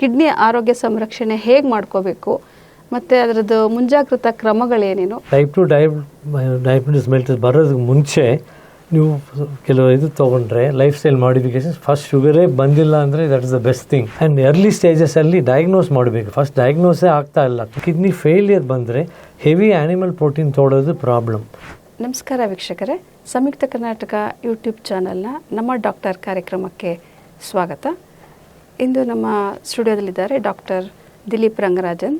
Kidney ಆರೋಗ್ಯ ಸಂರಕ್ಷಣೆ ಹೇಗೆ ಮಾಡ್ಕೋಬೇಕು? ಮತ್ತು ಅದರದ್ದು ಮುಂಜಾಗ್ರತಾ ಕ್ರಮಗಳೇನೇನು? ಟೈಪ್ ಟು ಡಯಾಬಿಟಿಸ್ ಮೆಲ್ಟಸ್ ಬರೋದಕ್ಕೆ ಮುಂಚೆ ನೀವು ಕೆಲವು ಇದು ತೊಗೊಂಡ್ರೆ ಲೈಫ್ ಸ್ಟೈಲ್ ಮಾಡಿಫಿಕೇಶನ್ ಫಸ್ಟ್ ಶುಗರೇ ಬಂದಿಲ್ಲ ಅಂದರೆ that is the best thing and early ಸ್ಟೇಜಸಲ್ಲಿ diagnose ಮಾಡಬೇಕು. ಫಸ್ಟ್ ಡಯಾಗ್ನೋಸೇ ಆಗ್ತಾ ಇಲ್ಲ. ಕಿಡ್ನಿ ಫೇಲಿಯರ್ ಬಂದರೆ ಹೆವಿ ಆ್ಯನಿಮಲ್ ಪ್ರೋಟೀನ್ ತೊಗೊಳೋದು ಪ್ರಾಬ್ಲಮ್ ನಮಸ್ಕಾರ ವೀಕ್ಷಕರೇ. ಸಂಯುಕ್ತ ಕರ್ನಾಟಕ ಯೂಟ್ಯೂಬ್ ಚಾನಲ್ನ ನಮ್ಮ ಡಾಕ್ಟರ್ ಕಾರ್ಯಕ್ರಮಕ್ಕೆ ಸ್ವಾಗತ. ಇಂದು ನಮ್ಮ ಸ್ಟುಡಿಯೋದಲ್ಲಿದ್ದಾರೆ ಡಾಕ್ಟರ್ ದಿಲೀಪ್ ರಂಗರಾಜನ್,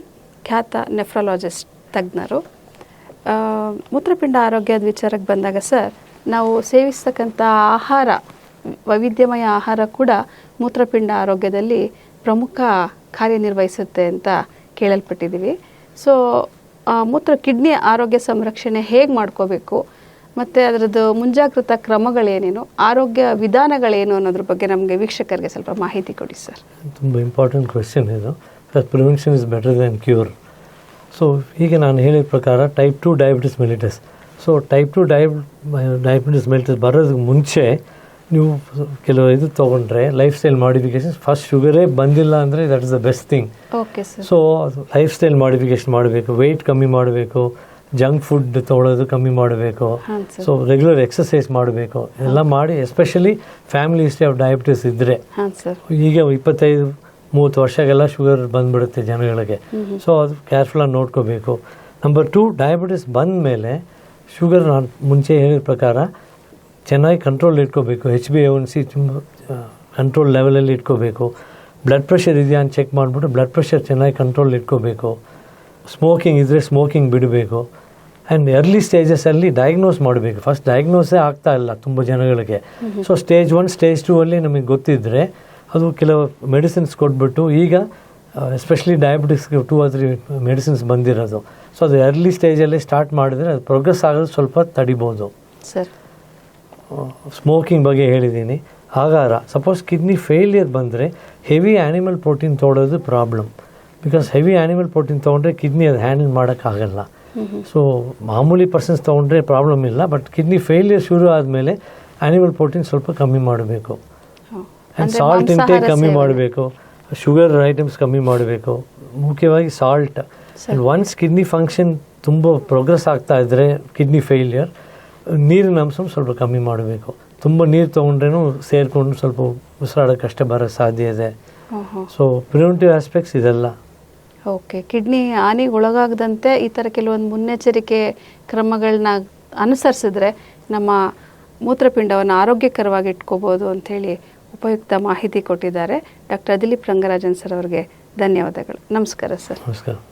ಖ್ಯಾತ ನೆಫ್ರಾಲಜಿಸ್ಟ್ ತಜ್ಞರು. ಮೂತ್ರಪಿಂಡ ಆರೋಗ್ಯದ ವಿಚಾರಕ್ಕೆ ಬಂದಾಗ ಸರ್, ನಾವು ಸೇವಿಸ್ತಕ್ಕಂಥ ಆಹಾರ, ವೈವಿಧ್ಯಮಯ ಆಹಾರ ಕೂಡ ಮೂತ್ರಪಿಂಡ ಆರೋಗ್ಯದಲ್ಲಿ ಪ್ರಮುಖ ಕಾರ್ಯನಿರ್ವಹಿಸುತ್ತೆ ಅಂತ ಕೇಳಲ್ಪಟ್ಟಿದ್ದೀವಿ. ಸೊ ಮೂತ್ರ, ಕಿಡ್ನಿ ಆರೋಗ್ಯ ಸಂರಕ್ಷಣೆ ಹೇಗೆ ಮಾಡ್ಕೋಬೇಕು? ಮತ್ತು ಅದರದ್ದು ಮುಂಜಾಗ್ರತಾ ಕ್ರಮಗಳೇನೇನು ಆರೋಗ್ಯ ವಿಧಾನಗಳೇನು ಅನ್ನೋದ್ರ ಬಗ್ಗೆ ನಮಗೆ ವೀಕ್ಷಕರಿಗೆ ಸ್ವಲ್ಪ ಮಾಹಿತಿ ಕೊಡಿ ಸರ್. ತುಂಬ ಇಂಪಾರ್ಟೆಂಟ್ ಕ್ವೆಶನ್ ಇದು. Prevention is better than cure so ಈಗ ನಾನು ಹೇಳಿದ ಪ್ರಕಾರ type two diabetes mellitus so type two diab diabetes mellitus ಬರೋದಕ್ಕೆ ಮುಂಚೆ ನೀವು ಕೆಲವು ಇದು ತೊಗೊಂಡ್ರೆ ಲೈಫ್ ಸ್ಟೈಲ್ ಮಾಡಿಫಿಕೇಶನ್ ಫಸ್ಟ್ ಶುಗರೇ ಬಂದಿಲ್ಲ ಅಂದರೆ that is the best thing so lifestyle modification ಮಾಡಬೇಕು ವೆಯ್ಟ್ ಕಮ್ಮಿ ಮಾಡಬೇಕು ಜಂಕ್ ಫುಡ್ ತೊಗೊಳೋದು ಕಮ್ಮಿ ಮಾಡಬೇಕು. ಸೊ ರೆಗ್ಯುಲರ್ ಎಕ್ಸಸೈಸ್ ಮಾಡಬೇಕು. ಎಲ್ಲ ಮಾಡಿ especially family history of diabetes ಇದ್ದರೆ ಈಗ ಇಪ್ಪತ್ತೈದು ಮೂವತ್ತು ವರ್ಷಗೆಲ್ಲ ಶುಗರ್ ಬಂದ್ಬಿಡುತ್ತೆ ಜನಗಳಿಗೆ. ಸೊ ಅದು ಕೇರ್ಫುಲ್ಲಾಗಿ ನೋಡ್ಕೋಬೇಕು. ನಂಬರ್ ಟು ಡಯಾಬಿಟಿಸ್ ಬಂದ ಮೇಲೆ ಶುಗರ್ ನಾನು ಮುಂಚೆ ಹೇಳಿದ ಪ್ರಕಾರ ಚೆನ್ನಾಗಿ ಕಂಟ್ರೋಲ್ ಇಟ್ಕೋಬೇಕು. H B A one C ತುಂಬ ಕಂಟ್ರೋಲ್ ಲೆವೆಲಲ್ಲಿ ಇಟ್ಕೋಬೇಕು. ಬ್ಲಡ್ ಪ್ರೆಷರ್ ಇದೆಯಾ ಅಂತ ಚೆಕ್ ಮಾಡಿಬಿಟ್ಟು ಬ್ಲಡ್ ಪ್ರೆಷರ್ ಚೆನ್ನಾಗಿ ಕಂಟ್ರೋಲ್ ಇಟ್ಕೋಬೇಕು. ಸ್ಮೋಕಿಂಗ್ ಇದ್ದರೆ ಸ್ಮೋಕಿಂಗ್ ಬಿಡಬೇಕು. ಆ್ಯಂಡ್ ಎರ್ಲಿ ಸ್ಟೇಜಸಲ್ಲಿ ಡಯಾಗ್ನೋಸ್ ಮಾಡಬೇಕು. ಫಸ್ಟ್ ಡಯಾಗ್ನೋಸೇ ಆಗ್ತಾ ಇಲ್ಲ ತುಂಬ ಜನಗಳಿಗೆ. So stage one stage two ಅಲ್ಲಿ ನಮಗೆ ಗೊತ್ತಿದ್ದರೆ ಅದು ಕೆಲವು ಮೆಡಿಸಿನ್ಸ್ ಕೊಟ್ಬಿಟ್ಟು ಈಗ ಎಸ್ಪೆಷಲಿ ಡಯಾಬಿಟಿಕ್ಸ್ಗೆ ಟೂ ಆರ್ ತ್ರೀ ಮೆಡಿಸಿನ್ಸ್ ಬಂದಿರೋದು. ಸೊ ಅದು ಎರ್ಲಿ ಸ್ಟೇಜಲ್ಲಿ ಸ್ಟಾರ್ಟ್ ಮಾಡಿದರೆ ಅದು ಪ್ರೋಗ್ರೆಸ್ ಆಗೋದು ಸ್ವಲ್ಪ ತಡಿಬೋದು. ಸರ್. ಸ್ಮೋಕಿಂಗ್ ಬಗ್ಗೆ ಹೇಳಿದ್ದೀನಿ. ಆಗಾರ ಸಪೋಸ್ ಕಿಡ್ನಿ ಫೇಲಿಯರ್ ಬಂದರೆ ಹೆವಿ ಆ್ಯನಿಮಲ್ ಪ್ರೋಟೀನ್ ತೊಗೊಳೋದು problem because heavy animal protein ತೊಗೊಂಡ್ರೆ ಕಿಡ್ನಿ ಅದು ಹ್ಯಾಂಡಲ್ ಮಾಡೋಕ್ಕಾಗಲ್ಲ. ಸೊ ಮಾಮೂಲಿ ಪರ್ಸನ್ಸ್ ತೊಗೊಂಡ್ರೆ ಪ್ರಾಬ್ಲಮ್ ಇಲ್ಲ ಬಟ್ ಕಿಡ್ನಿ ಫೇಲಿಯರ್ ಶುರು ಆದಮೇಲೆ ಆ್ಯನಿಮಲ್ ಪ್ರೋಟೀನ್ ಸ್ವಲ್ಪ ಕಮ್ಮಿ ಮಾಡಬೇಕು. ಆ್ಯಂಡ್ ಸಾಲ್ಟ್ ಇಂಟೇಕ್ ಕಮ್ಮಿ ಮಾಡಬೇಕು. ಶುಗರ್ ಐಟಮ್ಸ್ ಕಮ್ಮಿ ಮಾಡಬೇಕು. ಮುಖ್ಯವಾಗಿ salt and once kidney function ತುಂಬ ಪ್ರೋಗ್ರೆಸ್ ಆಗ್ತಾ ಇದ್ದರೆ ಕಿಡ್ನಿ ಫೇಲ್ಯರ್ ನೀರಿನ ಅಂಶ ಸ್ವಲ್ಪ ಕಮ್ಮಿ ಮಾಡಬೇಕು. ತುಂಬ ನೀರು ತೊಗೊಂಡ್ರೇನು ಸೇರಿಕೊಂಡು ಸ್ವಲ್ಪ ಉಸಿರಾಡೋಕ್ಕೆ ಕಷ್ಟ ಬರೋಕ್ಕೆ ಸಾಧ್ಯ ಇದೆ. ಸೊ ಪ್ರಿವೆಂಟಿವ್ ಆಸ್ಪೆಕ್ಟ್ಸ್ ಇದೆಲ್ಲ. ಓಕೆ ಕಿಡ್ನಿ ಹಾನಿಗೆ ಒಳಗಾಗದಂತೆ ಈ ಥರ ಕೆಲವೊಂದು ಮುನ್ನೆಚ್ಚರಿಕೆ ಕ್ರಮಗಳನ್ನ ಅನುಸರಿಸಿದ್ರೆ ನಮ್ಮ ಮೂತ್ರಪಿಂಡವನ್ನು ಆರೋಗ್ಯಕರವಾಗಿ ಇಟ್ಕೋಬೋದು ಅಂಥೇಳಿ ಉಪಯುಕ್ತ ಮಾಹಿತಿ ಕೊಟ್ಟಿದ್ದಾರೆ. ಡಾಕ್ಟರ್ ದಿಲೀಪ್ ರಂಗರಾಜನ್ ಸರ್ ಅವರಿಗೆ ಧನ್ಯವಾದಗಳು. ನಮಸ್ಕಾರ ಸರ್. ನಮಸ್ಕಾರ.